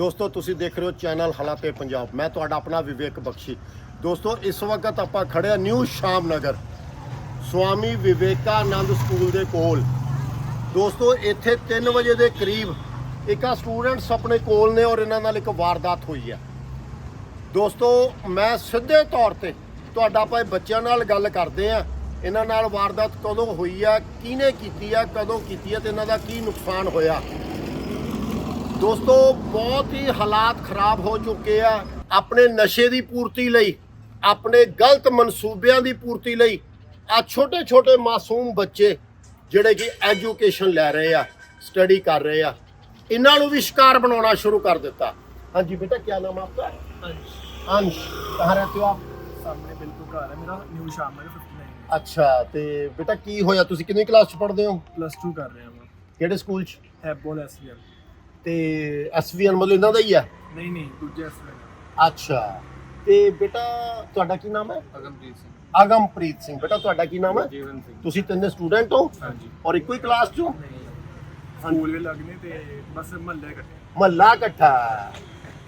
ਦੋਸਤੋ, ਤੁਸੀਂ ਦੇਖ ਰਹੇ ਹੋ ਚੈਨਲ ਹਾਲਾਤੇ ਪੰਜਾਬ। ਮੈਂ ਤੁਹਾਡਾ ਆਪਣਾ ਵਿਵੇਕ ਬਖਸ਼ੀ। ਦੋਸਤੋ, ਇਸ ਵਕਤ ਆਪਾਂ ਖੜੇ ਆ ਨਿਊ ਸ਼ਾਮ ਨਗਰ ਸਵਾਮੀ ਵਿਵੇਕਾਨੰਦ ਸਕੂਲ ਦੇ ਕੋਲ। ਦੋਸਤੋ, ਇੱਥੇ 3 ਵਜੇ ਦੇ ਕਰੀਬ ਇੱਕ ਆ ਸਟੂਡੈਂਟਸ ਆਪਣੇ ਕੋਲ ਨੇ ਔਰ ਇਹਨਾਂ ਨਾਲ ਇੱਕ ਵਾਰਦਾਤ ਹੋਈ ਹੈ। ਦੋਸਤੋ, ਮੈਂ ਸਿੱਧੇ ਤੌਰ ਤੇ ਤੁਹਾਡਾ ਭਾਈ ਬੱਚਿਆਂ ਨਾਲ ਗੱਲ ਕਰਦੇ ਆ ਇਹਨਾਂ ਨਾਲ ਵਾਰਦਾਤ ਕਦੋਂ ਹੋਈ ਆ, ਕਿਹਨੇ ਕੀਤੀ ਆ, ਕਦੋਂ ਕੀਤੀ ਆ ਤੇ ਇਹਨਾਂ ਦਾ ਕੀ ਨੁਕਸਾਨ ਹੋਇਆ? ਦੋਸਤੋ ਬਹੁਤ ਹੀ ਹਾਲਾਤ ਖਰਾਬ ਹੋ ਚੁੱਕੇ ਆ ਆਪਣੇ ਨਸ਼ੇ ਦੀ ਪੂਰਤੀ ਲਈ ਆਪਣੇ ਗਲਤ ਮਨਸੂਬਿਆਂ ਦੀ ਪੂਰਤੀ ਲਈ ਆ ਛੋਟੇ ਛੋਟੇ ਮਾਸੂਮ ਬੱਚੇ ਜਿਹੜੇ ਕਿ ਐਜੂਕੇਸ਼ਨ ਲੈ ਰਹੇ ਆ ਸਟੱਡੀ ਕਰ ਰਹੇ ਆ ਇਹਨਾਂ ਨੂੰ ਵੀ ਸ਼ਿਕਾਰ ਬਣਾਉਣਾ ਸ਼ੁਰੂ ਕਰ ਦਿੱਤਾ ਹਾਂਜੀ ਬੇਟਾ ਕੀ ਨਾਮ ਹੈ ਆਪਕਾ अंश कहाँ रहते हो आप ਸਾਹਮਣੇ ਬਿਲਕੁਲ ਘਰ ਹੈ ਮੇਰਾ ਨਿਊ ਸ਼ਾਮ ਹੈ 59 ਅੱਛਾ ਤੇ ਬੇਟਾ ਕੀ ਹੋਇਆ ਤੁਸੀਂ ਕਿੰਨੀ ਕਲਾਸ ਚ ਪੜ੍ਹਦੇ ਹੋ ਪਲੱਸ 2 ਕਰ ਰਿਹਾ ਮੈਂ ਕਿਹੜੇ ਸਕੂਲ ਚ ਹੈਬੋਲ ਐਸਵੀਐਲ ਤੇ ਐਸਵੀਐਨ ਮਤਲਬ ਇਹਨਾਂ ਦਾ ਹੀ ਹੈ ਨਹੀਂ ਨਹੀਂ ਦੂਜੇ ਐਸਵੀਐਲ ਅੱਛਾ। ਤੇ ਬੇਟਾ ਤੁਹਾਡਾ ਕੀ ਨਾਮ ਹੈ? ਅਗਮਪ੍ਰੀਤ ਸਿੰਘ। ਅਗਮਪ੍ਰੀਤ ਸਿੰਘ। ਬੇਟਾ ਤੁਹਾਡਾ ਕੀ ਨਾਮ ਹੈ? ਜੀਵਨ ਸਿੰਘ। ਤੁਸੀਂ ਤਿੰਨੇ ਸਟੂਡੈਂਟ ਹੋ? ਹਾਂਜੀ। ਔਰ ਇੱਕੋ ਹੀ ਕਲਾਸ ਚੋਂ ਨਹੀਂ। ਸਕੂਲ ਵੀ ਲੱਗਨੇ ਤੇ ਬਸ ਮਹੱਲੇ ਇਕੱਠੇ। ਮਹੱਲਾ ਇਕੱਠਾ।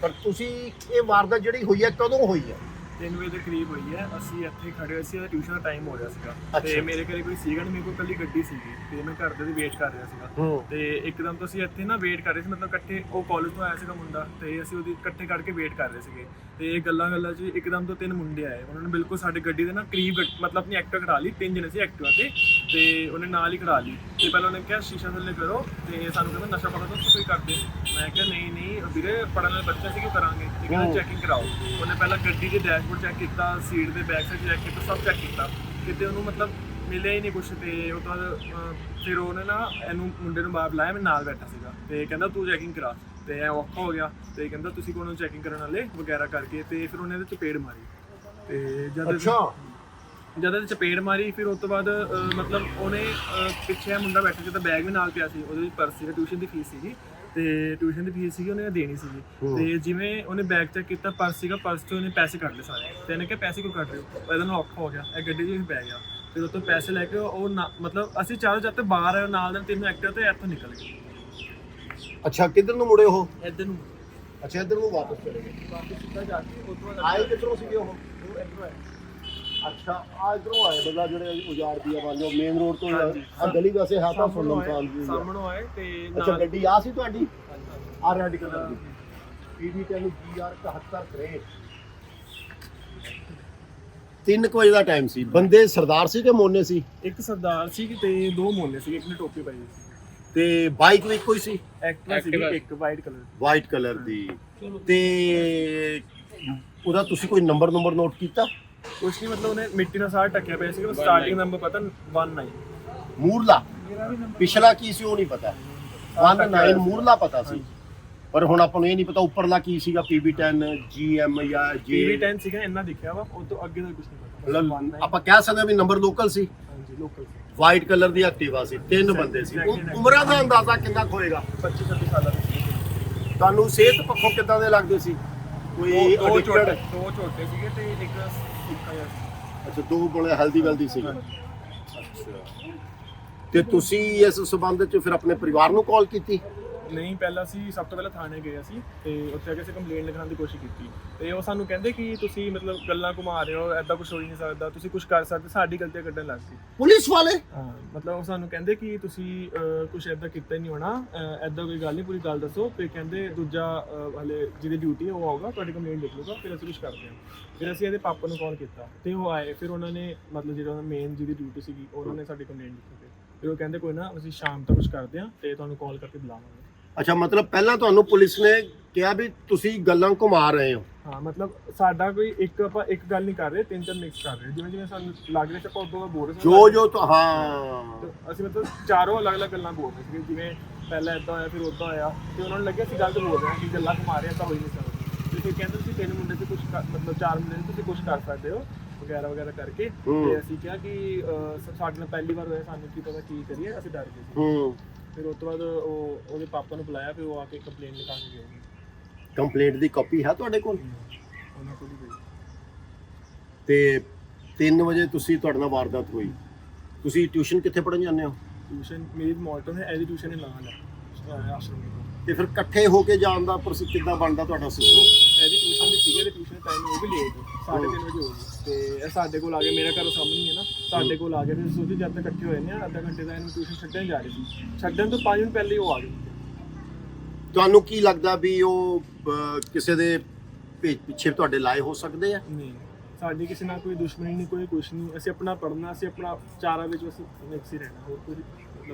ਪਰ ਤੁਸੀਂ ਇਹ ਵਾਰਦਾਤ ਜਿਹੜੀ ਹੋਈ ਹੈ ਕਦੋਂ ਹੋਈ ਹੈ? 3 ਵਜੇ ਦੇ ਕਰੀਬ ਹੋਈ ਹੈ। ਅਸੀਂ ਇੱਥੇ ਖੜੇ ਹੋਏ ਸੀ ਤੇ ਟਿਊਸ਼ਨ ਦਾ ਟਾਈਮ ਹੋ ਰਿਹਾ ਸੀਗਾ। ਅੱਛਾ। ਤੇ ਮੇਰੇ ਘਰੇ ਕੋਈ ਸੀਗਾ ਨਹੀਂ ਮੇਰੇ ਕੋਲ ਕੱਲੀ ਗੱਡੀ ਸੀਗੀ। ਤੇ ਮੈਂ ਘਰ ਦੇ ਦੀ ਵੇਟ ਕਰ ਰਿਹਾ ਸੀਗਾ। ਹੂੰ। ਤੇ ਇੱਕਦਮ ਤੋਂ ਅਸੀਂ ਇੱਥੇ ਨਾ ਵੇਟ ਕਰ ਰਹੇ ਸੀ ਮਤਲਬ ਇਕੱਠੇ ਉਹ ਕਾਲਜ ਤੋਂ ਆਇਆ ਸੀਗਾ ਮੁੰਡਾ। ਤੇ ਅਸੀਂ ਉਹਦੀ ਇਕੱਠੇ ਕਰਕੇ ਵੇਟ ਕਰ ਰਹੇ ਸੀਗੇ। ਤੇ ਇਹ ਗੱਲਾਂ ਗੱਲਾਂ 'ਚ ਇੱਕਦਮ ਤੋਂ ਤਿੰਨ ਮੁੰਡੇ ਆਏ। ਉਹਨਾਂ ਨੇ ਬਿਲਕੁਲ ਸਾਡੀ ਗੱਡੀ ਦੇ ਨਾ ਕਰੀਬ ਗੱਡ- ਮਤਲਬ ਆਪਣੀ ਐਕਟਿਵਾ ਖੜਾ ਲਈ। ਤਿੰਨ ਜਣੇ ਸੀ ਐਕਟਿਵਾ ਤੇ। ਤੇ ਉਹਨੇ ਨਾਲ ਹੀ ਖੜਾ ਲਈ। ਤੇ ਪਹਿਲਾਂ ਉਹਨੇ ਕਿਹਾ ਸ਼ੀਸ਼ਾ ਥੱਲੇ ਕਰੋ। ਤੇ ਸਾਨੂੰ ਕਹਿੰਦਾ ਨਸ਼ਾ ਪੜਾ ਤਾਂ ਤੁਸੀਂ ਕਰਦੇ ਮੈਂ ਕਿਹਾ ਨਹੀਂ ਨਹੀਂ ਵੀਰੇ ਪੜਨ ਵਾਲੇ ਬੱਚੇ ਸੀ ਕਿਉਂ ਕਰਾਂਗੇ। ਤੇ ਕਹਿੰਦਾ। ਚੈਕਿੰਗ ਕਰਾਓ। ਉਹਨੇ ਪਹਿਲਾਂ ਗੱਡੀ ਦੇ ਡੈਸ਼ਬੋਰਡ ਚੈੱਕ ਕੀਤਾ ਸੀਟ ਦੇ ਬੈਕ ਸਾਈਡ ਚੈੱਕ ਕੀਤਾ ਸਭ ਚੈੱਕ ਕੀਤਾ। ਕਿਤੇ ਉਹਨੂੰ ਮਤਲਬ ਮਿਲਿਆ ਹੀ ਨਹੀਂ ਕੁਛ ਤੇ ਉਹ ਤੋਂ ਬਾਅਦ ਅਹ, ਫਿਰ ਉਹਨੇ ਨਾ ਇਹਨੂੰ ਮੁੰਡੇ ਨੂੰ ਬਾਹਰ ਬੁਲਾਇਆ ਮੈਂ ਨਾਲ ਬੈਠਾ ਸੀਗਾ। ਤੇ ਕਹਿੰਦਾ ਤੂੰ ਚੈਕਿੰਗ ਕਰਾ। ਤੇ ਐ ਔਖਾ ਹੋ ਗਿਆ। ਤੇ ਕਹਿੰਦਾ ਤੁਸੀਂ ਕੋਲੋਂ ਚੈਕਿੰਗ ਕਰਨ ਵਾਲੇ? ਵਗੈਰਾ ਕਰਕੇ ਤੇ ਫਿਰ ਉਹਨੇ ਇਹਦੇ ਚਪੇੜ ਮਾਰੀ। ਤੇ ਜਦ ਅੱਛਾ। ਜਦ ਇਹਦੇ ਚਪੇੜ ਮਾਰੀ ਫਿਰ ਉਸ ਤੋਂ ਬਾਅਦ ਅਹ, ਮਤਲਬ ਉਹਨੇ ਅਹ, ਪਿੱਛੇ ਮੁੰਡਾ ਬੈਠਾ ਜਿਹਦਾ ਬੈਗ ਵੀ ਨਾਲ ਪਿਆ ਸੀ। ਉਹਦੇ ਵਿੱਚ ਪਰਸ ਸੀਗਾ ਟਿਊਸ਼ਨ ਦੀ ਫੀਸ ਸੀਗੀ। ਤੇ ਟਿਊਸ਼ਨ ਦੀ ਫੀਸ ਸੀਗੀ ਉਹਨੇ ਦੇਣੀ ਸੀਗੀ। ਤੇ ਜਿਵੇਂ ਉਹਨੇ ਬੈਗ ਚੈੱਕ ਕੀਤਾ ਪਰਸ ਸੀਗਾ ਪਰਸ ਤੋਂ ਉਹਨੇ ਪੈਸੇ ਕੱਢ ਲਏ ਸਾਰੇ। ਤੇ ਇਹਨੇ ਕਿਹਾ ਪੈਸੇ ਕਿਉਂ ਕੱਢ ਰਹੇ ਹੋ? ਇਹਦੇ ਨਾਲ ਔਖਾ ਹੋ ਗਿਆ। ਇਹ ਗੱਡੀ 'ਚ ਹੀ ਪੈ ਗਿਆ। ਫਿਰ ਉਹ ਤੋਂ ਪੈਸੇ ਲੈ ਕੇ ਉਹ ਨਾ- ਮਤਲਬ ਅਸੀਂ ਚਾਰੋਂ ਜਦ ਤੇ ਬਾਹਰ ਆਏ, ਨਾਲ ਦੇ ਤਿੰਨ ਐਕਟਰ ਤੇ ਇੱਥੋਂ ਨਿਕਲ ਗਏ। ਅੱਛਾ ਕਿੱਧਰ ਨੂੰ ਮੁੜੇ ਉਹ? ਇੱਧਰ ਨੂੰ। ਅੱਛਾ ਇੱਧਰ ਨੂੰ ਵਾਪਸ ਚਲੇ ਗਏ। ਵਾਪਸ ਸਿੱਧਾ ਜਾ ਕੇ ਉਹ ਤੋਂ ਬਾਅਦ ਆਏ ਕਿੱਧਰੋਂ ਸੀਗੇ ਉਹ? ਉਹ ਇੱਧਰੋਂ ਆਏ। ਅੱਛਾ ਆ ਇਧਰੋਂ ਆਏ ਬੰਦਾ ਜਿਹੜੇ ਉਜਾੜ ਦੀ ਆ ਜੋ ਮੇਨ ਰੋਡ ਤੋਂ ਹਾਂਜੀ। ਆ ਗਲੀ ਵੈਸੇ ਹੈ ਤਾਂ ਸਾਹਮਣੋਂ ਸੁਣਨ ਆਏ ਖਾਨ ਦੀ ਆ। ਸਾਹਮਣੋਂ ਆਏ ਤੇ ਅੱਛਾ ਨਾਲ ਗੱਡੀ ਆ ਸੀ ਤੁਹਾਡੀ? ਹਾਂਜੀ। ਆ ਰੈਡ ਕਲਰ ਦੀ। ਪੀਡੀ 10 ਜੀਆਰ 71 ਗ੍ਰੇ 3 ਵਜੇ ਦਾ ਟਾਈਮ ਸੀ। ਬੰਦੇ ਸਰਦਾਰ ਸੀ ਕਿ ਮੋਨੇ ਸੀ? ਇੱਕ ਸਰਦਾਰ ਸੀ ਤੇ ਦੋ ਮੋਨੇ ਸੀ ਇੱਕ ਨੇ ਟੋਪੀ ਪਾਈ ਸੀ। ਤੇ ਬਾਈਕ ਵੀ ਇੱਕੋ ਹੀ ਸੀ? ਐਕਟਿਵਾ ਸੀ ਇੱਕ ਵਾਈਟ ਕਲਰ ਵਾਈਟ ਕਲਰ ਦੀ। ਤੇ ਉਹਦਾ ਤੁਸੀਂ ਕੋਈ ਨੰਬਰ ਨੰਬਰ ਨੋਟ ਕੀਤਾ? ਕੁਛ ਨਹੀਂ ਮਤਲਬ ਉਹਨੇ ਮਿੱਟੀ ਨਾਲ ਸਾਰਾ ਟੱਕਿਆ ਪਿਆ ਸੀ ਸਟਾਰਟਿੰਗ ਨੰਬਰ ਪਤਾ 19 ਮੂਰਲਾ। ਪਿਛਲਾ ਕੀ ਸੀ ਉਹ ਨਹੀਂ ਪਤਾ। 19 ਮੂਰਲਾ ਪਤਾ ਸੀ। ਪਰ ਹੁਣ ਆਪਾਂ ਨੂੰ ਇਹ ਨਹੀਂ ਪਤਾ ਉੱਪਰਲਾ ਕੀ ਸੀਗਾ PB10 GM ਜਾਂ ਪੀਵੀ J 10 ਸੀਗਾ ਇੰਨਾ ਦਿਖਿਆ ਵਾ ਉਹ ਤੋਂ ਅੱਗੇ ਦਾ ਕੁਛ ਨਹੀਂ ਪਤਾ। ਮਤਲਬ 19 ਆਪਾਂ ਕਹਿ ਸਕਦੇ ਵੀ ਨੰਬਰ ਲੋਕਲ ਸੀ। ਹਾਂਜੀ ਲੋਕਲ ਸੀ। ਵਾਈਟ ਕਲਰ ਦੀ ਐਕਟਿਵਾ ਸੀ ਤਿੰਨ ਬੰਦੇ ਸੀ। ਉਮਰਾਂ ਦਾ ਅੰਦਾਜ਼ਾ ਕਿੰਨਾ ਹੋਏਗਾ? 25 26 ਸਾਲਾਂ ਦੇ ਤੁਹਾਨੂੰ ਸਿਹਤ ਪੱਖੋਂ ਕਿੱਦਾਂ ਦੇ ਲੱਗਦੇ ਸੀ? ਕੋਈ addicted? ਛੋਟੇ ਦੋ ਛੋਟੇ ਸੀਗੇ ਤੇ ਇੱਕ ਅੱਛਾ ਦੋ ਬੜੇ ਹੈਲਦੀ ਵੈਲਦੀ ਸੀ ਅੱਛਾ। ਤੇ ਤੁਸੀਂ ਇਸ ਸਬੰਧ ਚ ਫਿਰ ਆਪਣੇ ਪਰਿਵਾਰ ਨੂੰ ਕਾਲ ਕੀਤੀ? ਨਹੀਂ ਪਹਿਲਾਂ ਅਸੀਂ ਸਭ ਤੋਂ ਪਹਿਲਾਂ ਥਾਣੇ ਗਏ ਅਸੀਂ ਤੇ ਉੱਥੇ ਕੇ ਅਸੀਂ ਕੰਪਲੇਂਟ ਲਿਖਾਉਣ ਦੀ ਕੋਸ਼ਿਸ਼ ਕੀਤੀ। ਤੇ ਉਹ ਸਾਨੂੰ ਕਹਿੰਦੇ ਕਿ ਤੁਸੀਂ ਮਤਲਬ ਗੱਲਾਂ ਘੁਮਾ ਰਹੇ ਹੋ ਐਦਾਂ ਕੁਝ ਹੋ ਹੀ ਨਹੀਂ ਸਕਦਾ ਤੁਸੀਂ ਕੁਝ ਕਰ ਸਕਦੇ ਸਾਡੀ ਗਲਤੀਆਂ ਕੱਢਣ ਲੱਗ ਗਈ ਪੁਲਿਸ ਵਾਲੇ? ਹਾਂ ਮਤਲਬ ਉਹ ਸਾਨੂੰ ਕਹਿੰਦੇ ਕਿ ਤੁਸੀਂ ਕੁਝ ਐਦਾਂ ਕੀਤਾ ਹੀ ਨਹੀਂ ਹੋਣਾ ਐਦਾਂ ਕੋਈ ਗੱਲ ਨਹੀਂ ਪੂਰੀ ਗੱਲ ਦੱਸੋ। ਫਿਰ ਕਹਿੰਦੇ ਦੂਜਾ ਹਲੇ ਜਿਹਦੀ ਡਿਊਟੀ ਹੈ ਉਹ ਆਊਗਾ ਤੁਹਾਡੀ ਕੰਪਲੇਂਟ ਲਿਖ ਲੂਗਾ ਫਿਰ ਅਸੀਂ ਕੁਝ ਕਰਦੇ ਹਾਂ। ਫਿਰ ਅਸੀਂ ਇਹਦੇ ਪਾਪਾ ਨੂੰ ਕਾਲ ਕੀਤਾ ਤੇ ਉਹ ਆਏ। ਫਿਰ ਉਹਨਾਂ ਨੇ ਮਤਲਬ ਜਿਹੜਾ ਮੇਨ ਜਿਹਦੀ ਡਿਊਟੀ ਸੀਗੀ ਉਹਨਾਂ ਨੇ ਸਾਡੀ ਕੰਪਲੇਂਟ ਲਿਖੀ। ਫਿਰ ਫਿਰ ਉਹ ਕਹਿੰਦੇ ਕੋਈ ਨਾ ਅਸੀਂ ਸ਼ਾਮ ਤੱਕ ਕੁਝ ਕਰਦੇ ਹਾਂ ਤੇ ਤੁਹਾਨੂੰ ਕਾਲ ਕਰਕੇ ਬੁਲਾਵਾਂਗੇ। ਅੱਛਾ ਮਤਲਬ ਪਹਿਲਾਂ ਤੁਹਾਨੂੰ ਪੁਲਿਸ ਨੇ ਕਿਹਾ ਵੀ ਤੁਸੀਂ ਗੱਲਾਂ ਘੁਮਾ ਰਹੇ ਹੋ? ਹਾਂ ਮਤਲਬ ਸਾਡਾ ਕੋਈ ਇੱਕ ਆਪਾਂ ਇੱਕ ਗੱਲ ਨਹੀਂ ਕਰ ਰਹੇ ਤਿੰਨ ਚਾਰ ਮਿਕਸ ਕਰ ਰਹੇ ਜਿਵੇਂ ਜਿਵੇਂ ਸਾਨੂੰ ਲੱਗ ਰਿਹਾ ਸੀ ਆਪਾਂ ਉਦੋਂ ਦਾ ਬੋਲ ਰਹੇ ਸੀ ਜੋ ਜੋ ਤੁ- ਹਾਂ। ਤੇ ਅਸੀਂ ਮਤਲਬ ਚਾਰੋਂ ਅਲੱਗ-ਅਲੱਗ ਗੱਲਾਂ ਬੋਲ ਰਹੇ ਸੀ ਜਿਵੇਂ ਪਹਿਲਾਂ ਇਦਾਂ ਹੋਇਆ ਫਿਰ ਉਦਾਂ ਹੋਇਆ। ਤੇ ਉਹਨਾਂ ਨੂੰ ਲੱਗਿਆ ਸੀ ਗਲਤ ਬੋਲ ਰਹੇ ਹਾਂ ਕਿ ਗੱਲਾਂ ਘੁਮਾ ਰਹੇ ਹਾਂ ਤਾਂ ਹੋ ਹੀ ਨਹੀਂ ਸਕਦਾ ਤੇ ਫਿਰ ਕਹਿੰਦੇ ਤੁਸੀਂ ਤਿੰਨ ਮੁੰਡੇ ਤੇ ਕੁਝ ਮਤਲਬ ਚਾਰ ਮੁੰਡੇ ਤੇ ਤੁਸੀਂ ਕੁਝ ਕਰ ਸਕਦੇ ਹੋ ਵਗੈਰਾ ਵਗੈਰਾ ਕਰਕੇ। ਹੂੰ। ਤੇ ਅਸੀਂ ਕਿਹਾ ਕਿ ਅਹ, ਸ- ਸਾਡੇ ਨਾਲ ਪਹਿਲੀ ਵਾਰ ਹੋਇਆ ਸਾਨੂੰ ਕੀ ਪਤਾ ਕੀ ਕਰੀਏ ਅਸੀਂ ਡਰ ਗਏ ਸੀ। ਹੂੰ। ਫਿਰ ਉਸ ਤੋਂ ਬਾਅਦ ਉਹ ਉਹਦੇ ਪਾਪਾ ਨੂੰ ਬੁਲਾਇਆ ਫਿਰ ਉਹ ਆ ਕੇ ਕੰਪਲੇਂਟ ਲਿਖਾ ਕੇ ਗਏ ਕੰਪਲੇਂਟ ਦੀ ਕਾਪੀ ਹੈ ਤੁਹਾਡੇ ਕੋਲ? ਉਹਨਾਂ ਕੋਲ ਹੀ ਗਈ ਤੇ 3 ਵਜੇ ਤੁਸੀਂ ਤੁਹਾਡੇ ਨਾਲ ਵਾਰਦਾਤ ਹੋਈ। ਤੁਸੀਂ ਟਿਊਸ਼ਨ ਕਿੱਥੇ ਪੜ੍ਹਨ ਜਾਂਦੇ ਹੋ? ਟਿਊਸ਼ਨ ਮੇਰੀ ਮੋਲਟਨ ਹੈ ਇਹਦੀ ਟਿਊਸ਼ਨ ਹੈ ਨਾਲ ਹੈ ਆਸ਼ਰਮ ਦੇ ਕੋਲ। ਤੇ ਫਿਰ ਇਕੱਠੇ ਹੋ ਕੇ ਜਾਣ ਦਾ ਪ੍ਰੋਸੈਸ ਕਿੱਦਾਂ ਬਣਦਾ ਤੁਹਾਡਾ ਸਿਸਟਮ ਇਹਦੀ ਟਿਊਸ਼ਨ ਦੀ ਸੀਗੇ ਤੇ ਟਿਊਸ਼ਨ ਟਾਈਮ ਉਹ ਵੀ ਲੇਟ 3:30 ਵਜੇ ਹੋ ਗਈ। ਤੇ ਇਹ ਸਾਡੇ ਕੋਲ ਆ ਕੇ ਮੇਰਾ ਘਰ ਸਾਹਮਣੇ ਹੀ ਹੈ ਨਾ। ਸਾਡੇ ਕੋਲ ਆ ਕੇ ਤੇ ਸੋਚੀ ਜਦ ਤੱਕ ਇਕੱਠੇ ਹੋਏ ਨੇ ਅੱਧਾ ਘੰਟੇ ਦਾ ਇਹਨੂੰ ਟਿਊਸ਼ਨ ਛੱਡਣ ਜਾ ਰਹੇ ਸੀ। ਛੱਡਣ ਤੋਂ 5 ਮਿੰਟ ਪਹਿਲੇ ਉਹ ਆ ਗਏ। ਤੁਹਾਨੂੰ ਕੀ ਲੱਗਦਾ ਵੀ ਉਹ ਅਹ, ਕਿਸੇ ਦੇ ਭੇ- ਪਿੱਛੇ ਤੁਹਾਡੇ ਲਾਏ ਹੋ ਸਕਦੇ ਆ? ਨਹੀਂ। ਸਾਡੀ ਕਿਸੇ ਨਾਲ ਕੋਈ ਦੁਸ਼ਮਣੀ ਨਹੀਂ ਕੋਈ ਕੁਛ ਨਹੀਂ। ਅਸੀਂ ਆਪਣਾ ਪੜ੍ਹਨਾ ਅਸੀਂ ਆਪਣਾ ਚਾਰਾ ਵਿੱਚ ਬਸ ਮਿਕਸ ਹੀ ਰਹਿਣਾ। ਹੋਰ ਕੋਈ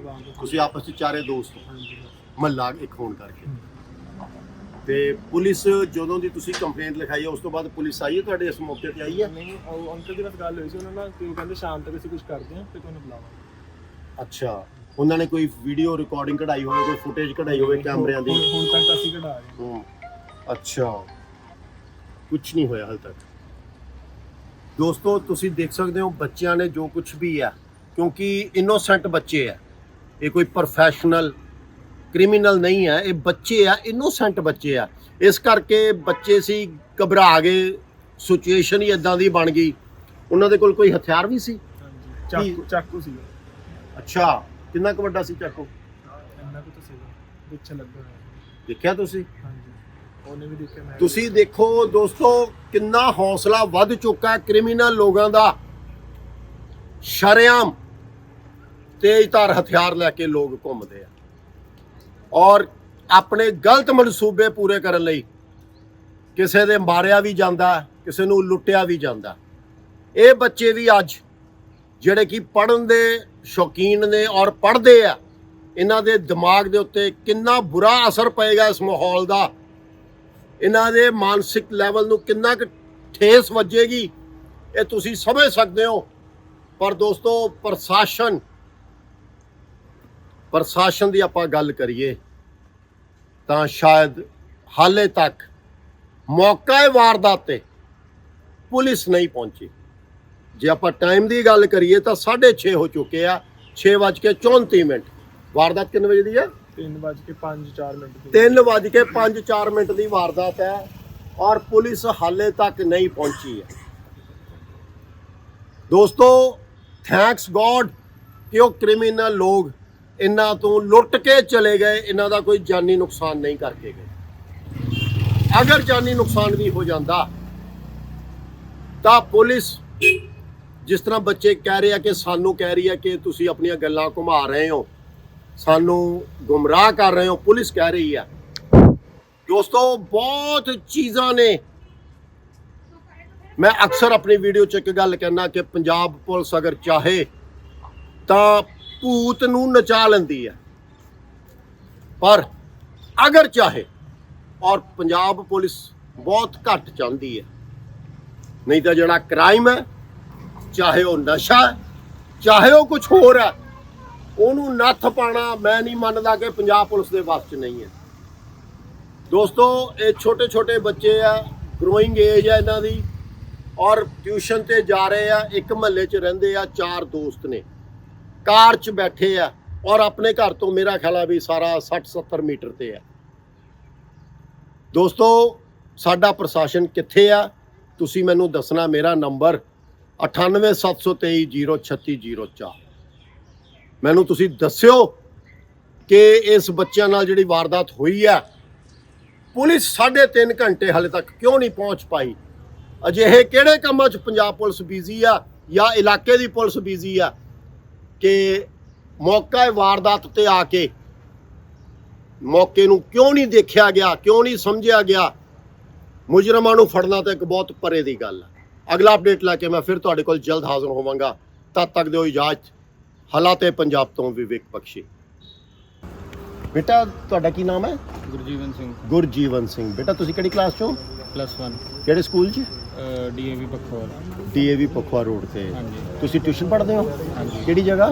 ਆਮ ਤੁਸੀਂ ਆਪਸ ਵਿੱਚ ਚਾਰੇ ਦੋਸਤ ਹਾਂਜੀ ਮਹੱਲਾ ਇੱਕ ਹੋਣ ਕਰਕੇ। ਤੇ ਪੁਲਿਸ ਜਦੋਂ ਦੀ ਤੁਸੀਂ ਕੰਪਲੇਂਟ ਲਿਖਾਈ ਹੈ ਉਸ ਤੋਂ ਬਾਅਦ ਪੁਲਿਸ ਆਈ ਹੈ ਤੁਹਾਡੇ ਇਸ ਮੌਕੇ ਤੇ ਆਈ ਹੈ ਨਹੀਂ ਉਹ ਅੰਕਲ ਦੀ ਗੱਲ ਹੋਈ ਸੀ ਉਹਨਾਂ ਨਾਲ ਕਿ ਉਹ ਕਹਿੰਦੇ ਸ਼ਾਮ ਤੱਕ ਅਸੀਂ ਕੁਝ ਕਰਦੇ ਹਾਂ ਤੇ ਤੁਹਾਨੂੰ ਬੁਲਾਵਾਂਗੇ। ਅੱਛਾ ਉਹਨਾਂ ਨੇ ਕੋਈ ਵੀਡੀਓ ਰਿਕਾਰਡਿੰਗ ਕਢਾਈ ਹੋਵੇ ਕੋਈ ਫੁਟੇਜ ਕਢਾਈ ਹੋਵੇ ਕੈਮਰਿਆਂ ਦੀ? ਹੁਣ- ਹੁਣ ਤੱਕ ਅਸੀਂ ਕਢਾ ਰਹੇ ਹਾਂ। ਹੂੰ ਅੱਛਾ। ਕੁਝ ਨਹੀਂ ਹੋਇਆ ਹਾਲ ਤੱਕ। ਦੋਸਤੋ ਤੁਸੀਂ ਦੇਖ ਸਕਦੇ ਹੋ ਬੱਚਿਆਂ ਨੇ ਜੋ ਕੁਝ ਵੀ ਹੈ ਕਿਉਂਕਿ ਇਨੋਸੈਂਟ ਬੱਚੇ ਆ। ਇਹ ਕੋਈ ਪ੍ਰੋਫੈਸ਼ਨਲ ਕ੍ਰਿਮੀਨਲ ਨਹੀਂ ਹੈ ਇਹ ਬੱਚੇ ਆ ਇਨੋਸੈਂਟ ਬੱਚੇ ਆ। ਇਸ ਕਰਕੇ ਬੱਚੇ ਸੀ ਘਬਰਾ ਗਏ ਸਿਚੁਏਸ਼ਨ ਹੀ ਇਦਾਂ ਦੀ ਬਣ ਗਈ। ਉਹਨਾਂ ਦੇ ਕੋਲ ਕੋਈ ਹਥਿਆਰ ਵੀ ਸੀ? ਹਾਂਜੀ ਚਾਕੂ ਚਾਕੂ ਸੀਗਾ। ਅੱਛਾ ਕਿੰਨਾ ਕੁ ਵੱਡਾ ਸੀ ਚਾਕੂ? ਇੰਨਾ ਕੁ ਤਾਂ ਸੀਗਾ ਪਿੱਛੇ ਲੱਗਾ ਦੇਖਿਆ ਤੁਸੀਂ? ਹਾਂਜੀ। ਉਹਨੇ ਵੀ ਦੇਖਿਆ ਮੈਂ ਤੁਸੀਂ ਦੇਖੋ ਦੋਸਤੋ ਕਿੰਨਾ ਹੌਸਲਾ ਵੱਧ ਚੁੱਕਾ ਹੈ ਕ੍ਰਿਮੀਨਲ ਲੋਕਾਂ ਦਾ। ਸ਼ਰੇਆਮ ਤੇਜ਼ਧਾਰ ਹਥਿਆਰ ਲੈ ਕੇ ਲੋਕ ਘੁੰਮਦੇ ਆ। ਔਰ ਆਪਣੇ ਗਲਤ ਮਨਸੂਬੇ ਪੂਰੇ ਕਰਨ ਲਈ ਕਿਸੇ ਦੇ ਮਾਰਿਆ ਵੀ ਜਾਂਦਾ, ਕਿਸੇ ਨੂੰ ਲੁੱਟਿਆ ਵੀ ਜਾਂਦਾ। ਇਹ ਬੱਚੇ ਵੀ ਅੱਜ ਜਿਹੜੇ ਕਿ ਪੜਨ ਦੇ ਸ਼ੌਕੀਨ ਨੇ ਔਰ ਪੜਦੇ ਆ, ਇਹਨਾਂ ਦੇ ਦਿਮਾਗ ਦੇ ਉੱਤੇ ਕਿੰਨਾ ਬੁਰਾ ਅਸਰ ਪਏਗਾ ਇਸ ਮਾਹੌਲ ਦਾ। ਇਹਨਾਂ ਦੇ ਮਾਨਸਿਕ ਲੈਵਲ ਨੂੰ ਕਿੰਨਾ ਕੁ ਠੇਸ ਵੱਜੇਗੀ, ਇਹ ਤੁਸੀਂ ਸਮਝ ਸਕਦੇ ਹੋ। ਪਰ ਦੋਸਤੋ, ਪ੍ਰਸ਼ਾਸਨ ਪ੍ਰਸ਼ਾਸਨ ਦੀ ਆਪਾਂ ਗੱਲ ਕਰੀਏ ਤਾਂ ਸ਼ਾਇਦ ਹਾਲੇ ਤੱਕ ਮੌਕਾ ਇਹ ਵਾਰਦਾਤ ਤੇ ਪੁਲਿਸ ਨਹੀਂ ਪਹੁੰਚੀ। ਜੇ ਆਪਾਂ ਟਾਈਮ ਦੀ ਗੱਲ ਕਰੀਏ ਤਾਂ 6:30 ਹੋ ਚੁੱਕੇ ਆ 6:34 ਮਿੰਟ। ਵਾਰਦਾਤ ਕਿੰਨੇ ਵਜੇ ਦੀ ਹੈ? ਕੇ 5-4 ਮਿੰਟ ਦੀ। 3 ਵਜ ਕੇ 5-4 ਮਿੰਟ ਦੀ ਵਾਰਦਾਤ ਹੈ ਔਰ ਪੁਲਿਸ ਹਾਲੇ ਤੱਕ ਨਹੀਂ ਪਹੁੰਚੀ ਹੈ। ਦੋਸਤੋ ਥੈਂਕਸ ਗੋਡ ਕਿ ਉਹ ਕ੍ਰਿਮੀਨਲ ਲੋਕ ਇਹਨਾਂ ਤੋਂ ਲੁੱਟ ਕੇ ਚਲੇ ਗਏ, ਇਹਨਾਂ ਦਾ ਕੋਈ ਜਾਨੀ ਨੁਕਸਾਨ ਨਹੀਂ ਕਰਕੇ ਗਏ। ਅਗਰ ਜਾਨੀ ਨੁਕਸਾਨ ਵੀ ਹੋ ਜਾਂਦਾ, ਤਾਂ ਪੁਲਿਸ ਜਿਸ ਤਰ੍ਹਾਂ ਬੱਚੇ ਕਹਿ ਰਹੇ ਆ ਕਿ ਸਾਨੂੰ ਕਹਿ ਰਹੀ ਹੈ ਕਿ ਤੁਸੀਂ ਆਪਣੀਆਂ ਗੱਲਾਂ ਘੁਮਾ ਰਹੇ ਹੋ, ਸਾਨੂੰ ਗੁੰਮਰਾਹ ਕਰ ਰਹੇ ਹੋ, ਪੁਲਿਸ ਕਹਿ ਰਹੀ ਹੈ ਦੋਸਤੋ, ਬਹੁਤ ਚੀਜ਼ਾਂ ਨੇ। ਮੈਂ ਅਕਸਰ ਆਪਣੀ ਵੀਡੀਓ 'ਚ ਇੱਕ ਗੱਲ ਕਹਿਣਾ ਕਿ ਪੰਜਾਬ ਪੁਲਿਸ ਅਗਰ ਚਾਹੇ ਤਾਂ ਭੂਤ ਨੂੰ ਨਚਾ ਲੈਂਦੀ ਹੈ। ਪਰ ਅਗਰ ਚਾਹੇ ਔਰ ਪੰਜਾਬ ਪੁਲਿਸ ਬਹੁਤ ਘੱਟ ਚਾਹੁੰਦੀ ਹੈ। ਨਹੀਂ ਤਾਂ ਜਿਹੜਾ ਕ੍ਰਾਈਮ ਹੈ, ਚਾਹੇ ਉਹ ਨਸ਼ਾ ਚਾਹੇ ਉਹ ਕੁਝ ਹੋਰ ਹੈ, ਉਹਨੂੰ ਨੱਥ ਪਾਣਾ ਮੈਂ ਨਹੀਂ ਮੰਨਦਾ ਕਿ ਪੰਜਾਬ ਪੁਲਿਸ ਦੇ ਵਾਸਤੇ ਨਹੀਂ ਹੈ। ਦੋਸਤੋ, ਇਹ ਛੋਟੇ ਛੋਟੇ ਬੱਚੇ ਆ ਗਰੋਇੰਗ ਏਜ ਆ ਇਹਨਾਂ ਦੀ ਔਰ ਟਿਊਸ਼ਨ ਤੇ ਜਾ ਰਹੇ ਆ, ਇੱਕ ਮਹੱਲੇ 'ਚ ਰਹਿੰਦੇ ਆ ਚਾਰ ਦੋਸਤ ਨੇ। ਕਾਰ 'ਚ ਬੈਠੇ ਆ ਔਰ ਆਪਣੇ ਘਰ ਤੋਂ ਮੇਰਾ ਖਿਆਲ ਆ ਵੀ ਸਾਰਾ 60 70 ਮੀਟਰ ਤੇ ਆ। ਦੋਸਤੋ, ਸਾਡਾ ਪ੍ਰਸ਼ਾਸਨ ਕਿੱਥੇ ਆ? ਤੁਸੀਂ ਮੈਨੂੰ ਦੱਸਣਾ ਮੇਰਾ ਨੰਬਰ 9873203604 ਮੈਨੂੰ ਤੁਸੀਂ ਦੱਸਿਓ ਕਿ ਇਸ ਬੱਚਿਆਂ ਨਾਲ ਜਿਹੜੀ ਵਾਰਦਾਤ ਹੋਈ ਆ, ਪੁਲਿਸ 3.5 ਘੰਟੇ ਹਾਲੇ ਤੱਕ ਕਿਉਂ ਨਹੀਂ ਪਹੁੰਚ ਪਾਈ? ਅਜਿਹੇ ਕਿਹੜੇ ਕੰਮਾਂ 'ਚ ਪੰਜਾਬ ਪੁਲਿਸ ਬਿਜ਼ੀ ਆ ਜਾਂ ਇਲਾਕੇ ਦੀ ਪੁਲਿਸ ਬਿਜ਼ੀ ਆ? ਕਿ ਮੌਕਾ ਵਾਰਦਾਤ ਤੇ ਆ ਕੇ। ਮੌਕੇ ਨੂੰ ਕਿਉਂ ਨਹੀਂ ਦੇਖਿਆ ਗਿਆ ਕਿਉਂ ਨਹੀਂ ਸਮਝਿਆ ਗਿਆ? ਮੁਜਰਮਾਂ ਨੂੰ ਫੜਨਾ ਤਾਂ ਇੱਕ ਬਹੁਤ ਪਰੇ ਦੀ ਗੱਲ ਹੈ ਅਗਲਾ ਅਪਡੇਟ ਲੈ ਕੇ ਮੈਂ ਫਿਰ ਤੁਹਾਡੇ ਕੋਲ ਜਲਦ ਹਾਜ਼ਰ ਹੋਵਾਂਗਾ। ਤਦ ਤੱਕ ਦਿਓ ਇਜਾਜ਼ਤ। ਹਾਲਾਤੇ ਪੰਜਾਬ ਤੋਂ ਵਿਵੇਕ ਬਖਸ਼ੀ। ਬੇਟਾ ਤੁਹਾਡਾ ਕੀ ਨਾਮ ਹੈ? ਗੁਰਜੀਵਨ ਸਿੰਘ। ਗੁਰਜੀਵਨ ਸਿੰਘ। ਬੇਟਾ ਤੁਸੀਂ ਕਿਹੜੀ ਕਲਾਸ ਚੋਂ? ਪਲੱਸ 1 ਕਿਹੜੇ ਸਕੂਲ 'ਚ ਡੀਏਵੀ ਪਖੋਰ ਡੀਏਵੀ ਪਖਵਾ ਰੋਡ ਤੇ। ਹਾਂਜੀ। ਤੁਸੀਂ ਟਿਊਸ਼ਨ ਪੜ੍ਹਦੇ ਹੋ? ਹਾਂਜੀ। ਕਿਹੜੀ ਜਗ੍ਹਾ?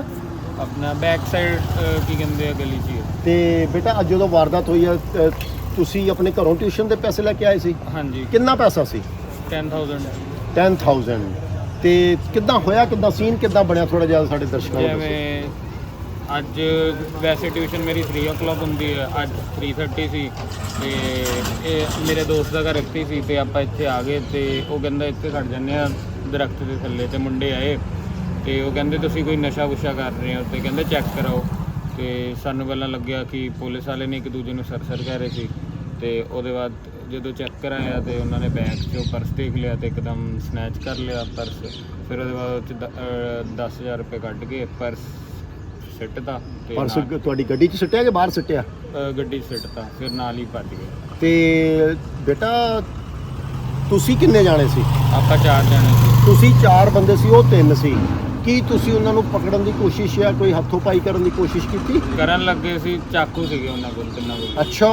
ਆਪਣਾ ਬੈਕ ਸਾਈਡ ਕੀ ਕਹਿੰਦੇ ਆ ਗਲੀ ਹੈ। ਤੇ ਬੇਟਾ ਅੱਜ ਜਦੋਂ ਵਾਰਦਾਤ ਹੋਈ ਅ, ਤੁਸੀਂ ਆਪਣੇ ਘਰੋਂ ਟਿਊਸ਼ਨ ਦੇ ਪੈਸੇ ਲੈ ਕੇ ਆਏ ਸੀ? ਹਾਂਜੀ। ਕਿੰਨਾ ਪੈਸਾ ਸੀ? 10000 10000 ਤੇ ਕਿੱਦਾਂ ਹੋਇਆ ਕਿੱਦਾਂ ਸੀਨ ਕਿੱਦਾਂ ਬਣਿਆ ਥੋੜਾ ਜਿਹਾ ਸਾਡੇ ਦਰਸ਼ਕਾਂ ਨੂੰ ਦੱਸੋ। ਜਿਵੇਂ ਅੱਜ ਵੈਸੇ ਟਿਊਸ਼ਨ ਮੇਰੀ 3:00 ਹੁੰਦੀ ਹੈ, ਅੱਜ 3:30 ਸੀ ਤੇ ਇਹ ਮੇਰੇ ਦੋਸਤ ਦਾ ਘਰ ਇੱਥੇ ਹੀ ਸੀ ਤੇ ਆਪਾਂ ਇੱਥੇ ਆ ਗਏ ਤੇ ਉਹ ਕਹਿੰਦਾ ਇੱਥੇ ਖੜ ਜੰਨੇ ਆ ਦਰਖਤ ਦੇ ਥੱਲੇ ਤੇ ਮੁੰਡੇ ਆਏ ਤੇ ਉਹ ਕਹਿੰਦੇ ਤੁਸੀਂ ਕੋਈ ਨਸ਼ਾ ਗੁਸ਼ਾ ਕਰ ਰਹੇ ਹੋ ਤੇ ਕਹਿੰਦੇ ਚੈੱਕ ਕਰਾਓ ਤੇ ਸਾਨੂੰ ਪਹਿਲਾਂ ਲੱਗਿਆ ਕਿ ਪੁਲਿਸ ਵਾਲੇ ਨੇ ਇੱਕ ਦੂਜੇ ਨੂੰ ਸਰਸਰ ਕਹਿ ਰਹੇ ਸੀ ਤੇ ਉਹਦੇ ਬਾਅਦ ਜਦੋਂ ਚੈੱਕ ਕਰਾਇਆ ਤੇ ਉਹਨਾਂ ਨੇ ਬੈਗ 'ਚੋਂ ਪਰਸ ਦੇਖ ਲਿਆ ਤੇ ਇੱਕਦਮ ਸਨੈਚ ਕਰ ਲਿਆ ਪਰਸ ਫਿਰ ਉਹਦੇ ਬਾਅਦ ਉਹ 'ਚ ਦ- ਅਹ 10000 ਰੁਪਏ ਕੱਢ ਕੇ ਪਰਸ ਸਿੱਟਤਾ ਤੇ ਪਰਸ ਨਾਲ- ਤੁਹਾਡੀ ਗੱਡੀ 'ਚ ਸਿੱਟਿਆ ਕਿ ਬਾਹਰ ਸਿੱਟਿਆ? ਗੱਡੀ 'ਚ ਸਿੱਟਤਾ ਫਿਰ ਨਾਲ ਹੀ ਭੱਜ ਗਏ। ਤੇ ਬੇਟਾ ਤੁਸੀਂ ਕਿੰਨੇ ਜਾਣੇ ਸੀ? ਆਪਾਂ ਚਾਰ ਜਣੇ ਸੀ। ਤੁਸੀਂ ਚਾਰ ਬੰਦੇ ਸੀ ਉਹ ਤਿੰਨ ਸੀ। ਕੀ ਤੁਸੀਂ ਉਹਨਾਂ ਨੂੰ ਪਕੜਨ ਦੀ ਕੋਸ਼ਿਸ਼ ਜਾਂ ਕੋਈ ਹੱਥੋਂ ਪਾਈ ਕਰਨ ਦੀ ਕੋਸ਼ਿਸ਼ ਕੀਤੀ? ਕਰਨ ਲੱਗੇ ਸੀ ਚਾਕੂ ਸੀਗੇ ਉਹਨਾਂ ਕੋਲ ਤਿੰਨਾਂ ਕੋਲ। ਅੱਛਾ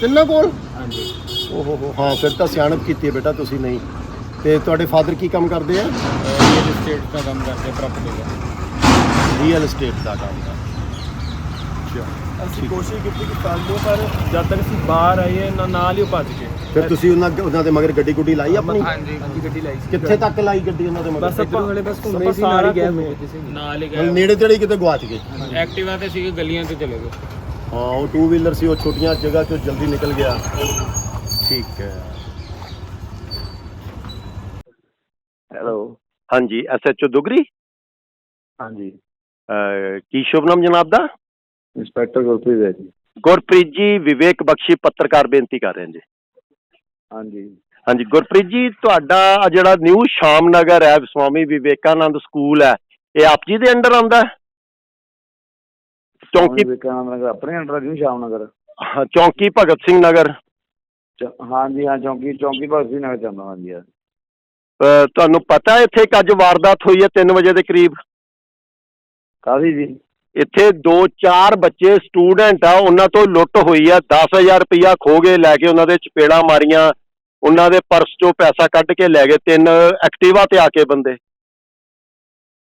ਤਿੰਨਾਂ ਕੋਲ? ਹਾਂਜੀ। ਓਹੋ ਹੋ ਹਾਂ ਫਿਰ ਤਾਂ ਸਿਆਣਪ ਕੀਤੀ ਹੈ ਬੇਟਾ ਤੁਸੀਂ ਨਹੀਂ। ਤੇ ਤੁਹਾਡੇ ਫਾਦਰ ਕੀ ਕੰਮ ਕਰਦੇ ਆ? ਰੀਅਲ ਸਟੇਟ ਦਾ ਕੰਮ ਕਰਦੇ ਪ੍ਰਾਪਰਟੀ ਦਾ। ਰੀਅਲ ਏਸਟੇਟ ਦਾ ਕੰਮ ਦਾ ਅਸੀਂ ਕੋਸ਼ਿਸ਼ ਕੀਤੀ ਕਿ ਕੱਲ ਨੂੰ ਪਰ ਜਦ ਤੱਕ ਅਸੀਂ ਬਾਹਰ ਆਏ ਨਾ ਨਾਲ ਹੀ ਉਹ ਭੱਜ ਗਏ। ਫਿਰ ਤੁਸੀਂ ਉਹਨਾਂ ਉਹਨਾਂ ਦੇ ਮਗਰ ਗੱਡੀ ਗੁੱਡੀ ਲਾਈ ਆਪਣੀ? ਹਾਂਜੀ ਗੱਡੀ ਲਾਈ ਕਿੱਥੇ ਤੱਕ ਲਾਈ ਗੱਡੀ ਉਹਨਾਂ ਦੇ ਮਗਰ? ਬਸ ਆਪਾਂ ਵਾਲੇ ਬਸ ਘੁੰਮੇ ਸੀ ਨਾਲ ਹੀ ਗਏ ਨਾਲ ਹੀ ਗਏ ਨੇੜੇ ਤੇੜੇ ਕਿਤੇ ਗਵਾਚ ਗਏ? ਐਕਟਿਵਾ ਤੇ ਸੀਗੇ ਗਲੀਆਂ ਤੇ ਚਲੇ ਗਏ। ਹਾਂ ਉਹ ਟੂ ਵੀਲਰ ਸੀ ਉਹ ਛੋਟੀਆਂ ਜਗ੍ਹਾ ਚੋਂ ਜਲਦੀ ਨਿਕਲ ਗਿਆ। ਠੀਕ ਹੈ। ਹੈਲੋ ਹਾਂਜੀ ਐਸਐਚਓ ਦੁਗਰੀ ਹਾਂਜੀ। ਕੀ ਸ਼ੁਭ ਨਾਮ ਜਨਾਬ ਦਾ? ਇੰਸਪੈਕਟਰ ਗੁਰਪ੍ਰੀਤ ਹੈ ਜੀ। ਗੁਰਪ੍ਰੀਤ ਜੀ ਵਿਵੇਕ ਬਖਸ਼ੀ ਪੱਤਰਕਾਰ ਬੇਨਤੀ ਕਰ ਰਹੇ ਹਾਂ ਜੀ। ਹਾਂਜੀ। ਹਾਂਜੀ ਗੁਰਪ੍ਰੀਤ ਜੀ ਤੁਹਾਡਾ ਜਿਹੜਾ ਨਿਊ ਸ਼ਾਮ ਨਗਰ ਹੈ ਸਵਾਮੀ ਵਿਵੇਕਾਨੰਦ ਸਕੂਲ ਹੈ ਇਹ ਆਪ ਜੀ ਦੇ ਅੰਡਰ ਆਉਂਦਾ ਚੌਂਕੀ ਵਿਕਾਮ ਨਗਰ ਆਪਣੇ ਅੰਡਰ ਜੀ ਸ਼ਾਮ ਨਗਰ ਹਾਂ, ਚੌਂਕੀ ਭਗਤ ਸਿੰਘ ਨਗਰ। ਹਾਂਜੀ ਹਾਂ ਚੌਂਕੀ ਚੌਂਕੀ ਭਗਤ ਸਿੰਘ ਨਗਰ ਜਾਂਦਾ ਹਾਂਜੀ ਤੁਹਾਨੂੰ ਪਤਾ ਇੱਥੇ ਇੱਕ ਅੱਜ ਵਾਰਦਾਤ ਹੋਈ ਹੈ 3 ਵਜੇ ਦੇ ਕਰੀਬ? ਕਾਹਦੀ ਜੀ। ਇੱਥੇ ਦੋ ਚਾਰ ਬੱਚੇ ਸਟੂਡੈਂਟ ਆ ਉਹਨਾਂ ਤੋਂ ਲੁੱਟ ਹੋਈ ਆ। 10000 ਰੁਪਇਆ ਖੋ ਗਏ ਲੈ ਕੇ ਉਹਨਾਂ ਦੇ ਚਪੇੜਾਂ ਮਾਰੀਆਂ। ਉਹਨਾਂ ਦੇ ਪਰਸ ਚੋਂ ਪੈਸਾ ਕੱਢ ਕੇ ਲੈ ਗਏ। ਤਿੰਨ ਐਕਟਿਵਾ ਤੇ ਆ ਕੇ ਬੰਦੇ।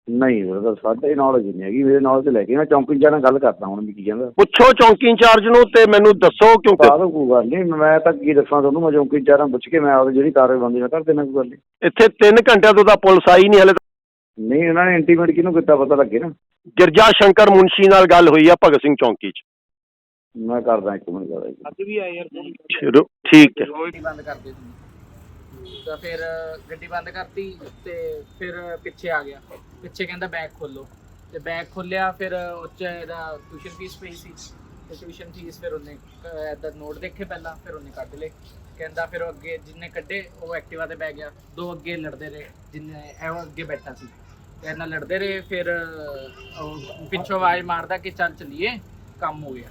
ਨਹੀਂ ਉਹਦਾ ਸਾਡੇ ਨੌਲੇਜ ਨਹੀਂ ਹੈਗੀ। ਮੇਰੇ ਨੌਲੇਜ ਤੇ ਲੈ ਕੇ ਮੈਂ ਚੌਂਕੀ ਇੰਚਾਰਜ ਨਾਲ ਗੱਲ ਕਰਦਾ ਹੁਣ ਵੀ ਕੀ ਕਹਿੰਦਾ। ਪੁੱਛੋ ਚੌਂਕੀ ਇੰਚਾਰਜ ਨੂੰ ਤੇ ਮੈਨੂੰ ਦੱਸੋ ਕਿਉਂਕਿ ਬਾਹਰ ਕੋਈ ਗੱਲ ਨਹੀਂ। ਮੈਂ ਤਾਂ ਕੀ ਦੱਸਾਂ ਤੁਹਾਨੂੰ? ਮੈਂ ਚੌਂਕੀ ਇੰਚਾਰਜ ਨਾਲ ਪੁੱਛ ਕੇ ਮੈਂ ਉਹਦੀ ਜਿਹੜੀ ਕਾਰਵਾਈ ਬੰਦੀ ਮੈਂ ਕਰ ਦੇਣਾ ਕੋਈ ਗੱਲ ਨਹੀਂ। ਇੱਥੇ 3 ਘੰਟਿਆਂ ਤੋਂ ਤਾਂ ਪੁਲਿਸ ਆਈ ਨਹੀਂ ਹਲੇ ਨਹੀਂ ਇਹਨਾਂ ਨੇ ਇੰਟੀਮੇਟ ਕਿਹਨੂੰ ਕੀਤਾ ਪਤਾ ਲੱਗੇ ਨਾ? ਗਿਰਜਾ ਸ਼ੰਕਰ ਮੁੰਸ਼ੀ ਨਾਲ ਗੱਲ ਹੋਈ ਆ ਭਗਤ ਸਿੰਘ ਚੌਂਕੀ 'ਚ। ਮੈਂ ਕਰਦਾ ਇੱਕ ਮਿੰਟ ਜੀ। ਅੱਜ ਵੀ ਆਏ ਯਾਰ ਚਲੋ, ਠੀਕ ਹੈ। ਗੱਡੀ ਬੰਦ ਕਰਦੇ ਸੀ। ਤਾਂ ਫਿਰ ਗੱਡੀ ਬੰਦ ਕਰਤੀ ਤੇ ਫਿਰ ਪਿੱਛੇ ਆ ਗਿਆ। ਪਿੱਛੇ ਕਹਿੰਦਾ ਬੈਗ ਖੋਲੋ। ਤੇ ਬੈਗ ਖੋਲਿਆ ਫਿਰ ਉੱਚ ਇਹਦਾ ਟਿਊਸ਼ਨ ਫੀਸ ਪਈ ਸੀ। ਤੇ ਟਿਊਸ਼ਨ ਫੀਸ ਫਿਰ ਉਹਨੇ ਐਦਾ ਨੋਟ ਦੇਖੇ ਪਹਿਲਾਂ ਫਿਰ ਉਹਨੇ ਕੱਢ ਲਏ। ਕਹਿੰਦਾ ਫਿਰ ਉਹ ਅੱਗੇ ਜਿੰਨੇ ਕੱਢੇ ਉਹ ਐਕਟਿਵਾ ਤੇ ਬਹਿ ਗਿਆ। ਦੋ ਅੱਗੇ ਲੜਦੇ ਰਹੇ ਜਿੰਨੇ ਇਹ ਉਹ ਅੱਗੇ ਬੈਠਾ ਸੀ। ਤੇ ਇਹਨਾਂ ਲੜਦੇ ਰਹੇ ਫਿਰ ਉਹ ਪਿੱਛੋਂ ਆਵਾਜ਼ ਮਾਰਦਾ ਕਿ ਚੱਲ ਚਲੀਏ ਕੰਮ ਹੋ ਗਿਆ।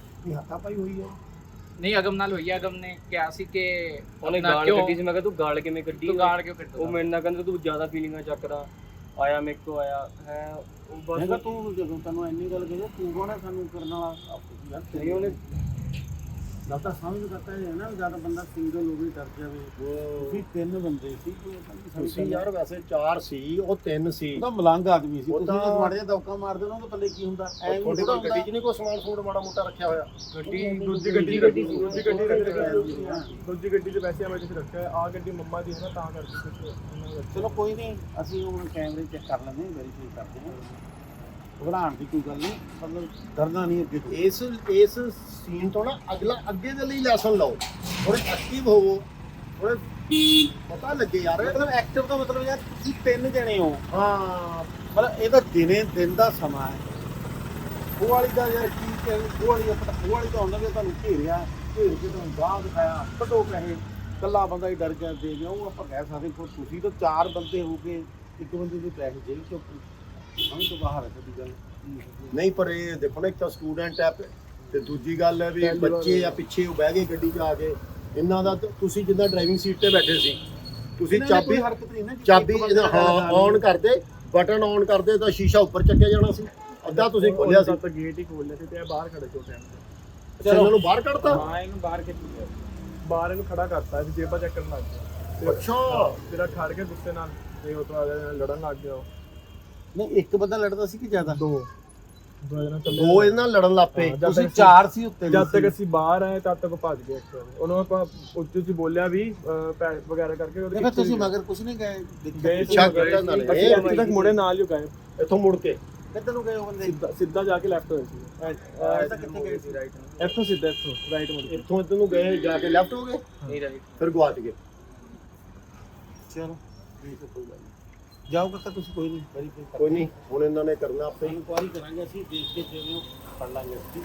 ਨਹੀਂ ਅਗਮ ਨਾਲ ਹੋਈ ਅਗਮ ਨੇ ਕਿਹਾ ਸੀ ਕਿ ਉਹਨੇ ਆਪਣਾ ਗਾਲ ਕਿਉਂ- ਕੱਢੀ ਸੀ ਮੈਂ ਕਿਹਾ ਤੂੰ ਗਾਲ ਕਿਵੇਂ ਕੱਢੀ ਤੂੰ ਗਾਲ ਕਿਉਂ ਕੱਢਦਾ? ਉਹ ਮੇਰੇ ਨਾਲ ਕਹਿੰਦਾ ਤੂੰ ਜ਼ਿਆਦਾ ਫੀਲਿੰਗਾਂ ਚੱਕਦਾ ਆਇਆ ਮੇਰੇ ਕੋ ਆਇਆ। ਹੈ ਉਹ ਬਸ ਤੂੰ ਜਦੋਂ ਤੈਨੂੰ ਇੰਨੀ ਗੱਲ ਕਹੇ ਤੂੰ ਕੌਣ ਹੈ ਸਾਨੂੰ ਕਰਨ ਵਾਲਾ? ਯਾਰ ਨਹੀਂ ਉਹਨੇ ਗੱਲ ਤਾਂ ਸਮਝ ਕਰਤਾ ਹੈ ਨਾ ਜਦ ਬੰਦਾ ਸਿੰਗਲ ਹੋਵੇ ਡਰ ਜਾਵੇ। ਤੁਸੀਂ ਤਿੰਨ ਬੰਦੇ ਸੀ ਜੋ ਤੁਸੀਂ ਯਾਰ ਵੈਸੇ ਚਾਰ ਸੀ ਉਹ ਤਿੰਨ ਸੀ। ਉਹਦਾ ਮਲੰਗ ਆਦਮੀ ਸੀ। ਉਹ ਤੁਸੀਂ ਤਾਂ- ਤਾਂ ਮਾੜੇ ਜਿਹਾ ਦੌਕਾ ਮਾਰਦੇ ਉਹਨਾਂ ਤੋਂ ਪੱਲੇ ਕੀ ਹੁੰਦਾ? ਐਂ ਤੁਹਾਡੇ ਕੋਲ ਗੱਡੀ 'ਚ ਨਹੀਂ ਕੋਈ ਸਮਾਨ ਸਮੂਨ ਮਾੜਾ ਮੋਟਾ ਰੱਖਿਆ ਹੋਇਆ? ਗੱਡੀ ਦੂਜੀ ਗੱਡੀ ਗੱਡੀ ਦੂਜੀ ਗੱਡੀ ਦੂਜੀ ਗੱਡੀ ਦੇ ਪੈਸੇ ਮੈਂ ਤੁਸੀਂ ਰੱਖਿਆ ਆ ਗੱਡੀ ਮੰਮਾ ਦੀ ਹੈ ਨਾ ਤਾਂ ਕਰਕੇ ਚਲੋ ਕੋਈ ਨਹੀਂ ਅਸੀਂ ਹੁਣ ਕੈਮਰੇ ਚੈੱਕ ਕਰ ਲੈਂਦੇ ਹਾਂ ਵੈਰੀਫਾਈ ਕਰਦੇ ਹਾਂ। ਘਬਰਾਉਣ ਦੀ ਕੋਈ ਗੱਲ ਨਹੀਂ ਮਤਲਬ ਡਰਨਾ ਨਹੀਂ ਅੱਗੇ ਤੋਂ। ਇਸ ਇਸ ਸੀਨ ਤੋਂ ਨਾ ਅਗਲਾ ਅੱਗੇ ਦੇ ਲਈ ਲੈਸਨ ਲਓ। ਥੋੜੇ ਐਕਟਿਵ ਹੋਵੋ ਥੋੜੇ ਪਤਾ ਲੱਗੇ ਯਾਰ ਮਤਲਬ ਐਕਟਿਵ ਦਾ ਮਤਲਬ ਯਾਰ ਤੁਸੀਂ ਤਿੰਨ ਜਣੇ ਹੋ। ਹਾਂ। ਮਤਲਬ ਇਹ ਤਾਂ ਦਿਨੇ ਦਿਨ ਦਾ ਸਮਾਂ ਹੈ। ਉਹ ਵਾਲੀ ਦਾ ਯਾਰ ਕੀ ਕਹੇ ਉਹ ਵਾਲੀ ਆਪਣਾ ਉਹ ਵਾਲੀ ਤਾਂ ਹੁੰਦਾ ਵੀ ਤੁਹਾਨੂੰ ਘੇਰਿਆ ਘੇਰ ਕੇ ਤੁਹਾਨੂੰ ਬਾਹਰ ਦਿਖਾਇਆ ਕੱਢੋ ਪੈਸੇ। ਕੱਲਾ ਬੰਦਾ ਹੀ ਡਰ ਗਿਆ ਦੇ ਗਿਆ ਉਹ ਆਪਾਂ ਕਹਿ ਸਕਦੇ ਕੋ ਤੁਸੀਂ ਤਾਂ ਚਾਰ ਬੰਦੇ ਹੋ ਕੇ ਇੱਕ ਬੰਦੇ ਦੇ ਪੈਸੇ ਜੇਲ੍ਹ ਚੋਂ ਸਮਝ ਤੋਂ ਬਾਹਰ ਹੈ ਤੁਹਾਡੀ ਗੱਲ। ਨਹੀਂ ਪਰ ਇਹ ਦੇਖੋ ਨਾ ਇੱਕ ਤਾਂ ਸਟੂਡੈਂਟ ਹੈ ਤੇ ਦੂਜੀ ਗੱਲ ਹੈ ਵੀ ਬੱਚੇ ਆ ਪਿੱਛੇ ਉਹ ਬਹਿ ਗਏ ਗੱਡੀ 'ਚ ਆ ਕੇ। ਇਹਨਾਂ ਦਾ ਤਾਂ- ਤੁਸੀਂ ਜਿੱਦਾਂ ਡਰਾਈਵਿੰਗ ਸੀਟ ਤੇ ਬੈਠੇ ਸੀ ਤੁਸੀਂ ਇਹਨਾਂ ਨੇ ਕੋਈ ਚਾਬੀ ਹਰਕਤ ਨਹੀਂ ਨਾ ਕੀਤੀ, ਚਾਬੀ ਇੱਕ ਬੰਦੇ ਹਾਂ ਔਨ ਕਰਦੇ ਬਟਨ ਔਨ ਕਰਦੇ ਤਾਂ ਸ਼ੀਸ਼ਾ ਉੱਪਰ ਚੱਕਿਆ ਜਾਣਾ ਸੀ। ਅੱਧਾ ਤੁਸੀਂ ਖੋਲਿਆ ਸੀ। ਤਾਂ ਗੇਟ ਹੀ ਖੋਲ ਲਿਆ ਸੀ ਤੇ ਇਹ ਬਾਹਰ ਖੜੇ ਸੀ ਉਹ ਟਾਈਮ ਤੇ। ਚਲੋ ਇਹਨਾਂ ਨੂੰ ਬਾਹਰ ਕੱਢਤਾ? ਹਾਂ ਇਹਨੂੰ ਬਾਹਰ ਖਿੱਚ ਲਿਆ। ਬਾਹਰ ਇਹਨੂੰ ਖੜਾ ਕਰਤਾ ਸੀ ਜੇਬਾਂ ਚੈੱਕ ਕਰਨ ਲੱਗ ਗਿਆ ਤੇ ਅੱਛਾ ਤੇਰਾ ਖੜ ਕੇ ਗੁੱਸੇ ਨਾਲ ਤੇ ਉਹ ਤੋਂ ਆ ਗਿਆ ਲੜਨ ਲੱਗ ਗਿਆ ਉਹ। ਨਹੀਂ ਇੱਕ ਬੰਦਾ ਲੜਦਾ ਸੀ ਕਿ ਜ਼ਿਆਦਾ? ਦੋ। ਦੋ ਜਣਾ ਚੱਲੇ ਦੋ ਇਹਨਾਂ ਨਾਲ ਲੜਨ ਲੱਪੇ ਹਾਂ, ਜਦ ਤੁਸੀਂ ਤੱਕ ਚਾਰ ਸੀ ਉੱਤੇ ਜਦ ਤੱਕ ਅਸੀਂ ਬਾਹਰ ਆਏ ਤਦ ਤੱਕ ਉਹ ਭੱਜ ਗਏ ਇੱਕ ਵਾਰੀ। ਉਹਨੂੰ ਆਪਾਂ ਉੱਚੀ ਉੱਚੀ ਬੋਲਿਆ ਵੀ ਅਹ, ਵਗੈਰਾ ਕਰਕੇ ਉਹਦੇ ਪਿੱਛੇ ਤੁਸੀਂ ਮਗਰ ਕੁਝ ਨਹੀਂ ਗਏ? ਗਏ ਸੀ, ਸ਼ੱਕ ਕੀਤਾ ਇਹਨਾਂ ਨੇ। ਅਸੀਂ ਇੱਥੇ ਤੱਕ ਮੁੜੇ ਨਾਲ ਹੀ ਗਏ। ਇੱਥੋਂ ਮੁੜ ਕੇ। ਕਿੱਧਰ ਨੂੰ ਗਏ ਉਹ ਬੰਦੇ? ਸਿੱਧਾ ਸਿੱਧਾ ਜਾ ਕੇ ਲੈਫਟ ਹੋਏ ਸੀ। ਇਹ ਤਾਂ ਕਿੱਥੇ ਗਏ ਸੀ? ਰਾਈਟ ਇੱਥੋਂ ਸਿੱਧਾ ਇੱਥੋਂ ਰਾਈਟ ਮੁੜ ਕੇ। ਇੱਥੋਂ ਇੱਧਰ ਨੂੰ ਗਏ ਜਾ ਕੇ ਲੈਫਟ ਹੋ ਗਏ? ਨਹੀਂ ਰਾਈਟ ਫਿਰ ਗਵਾਚ ਗਏ। ਚਲੋ। ਠੀਕ ਹੈ ਕੋਈ ਗੱਲ ਨਹੀਂ। ਜਾਓ ਕਾਕਾ ਤੁਸੀਂ ਕੋਈ ਨਹੀਂ ਵੈਰੀਫਾਈ ਕੋਈ ਨਹੀਂ ਹੁਣ ਇਹਨਾਂ ਨੇ ਕਰਨਾ ਆਪੇ ਹੀ। ਇਨਕੁਆਰੀ ਕਰਾਂਗੇ ਅਸੀਂ ਦੇਖ ਕੇ ਜਿਵੇਂ ਉਹ ਫੜ ਲਾਂਗੇ ਅਸੀਂ।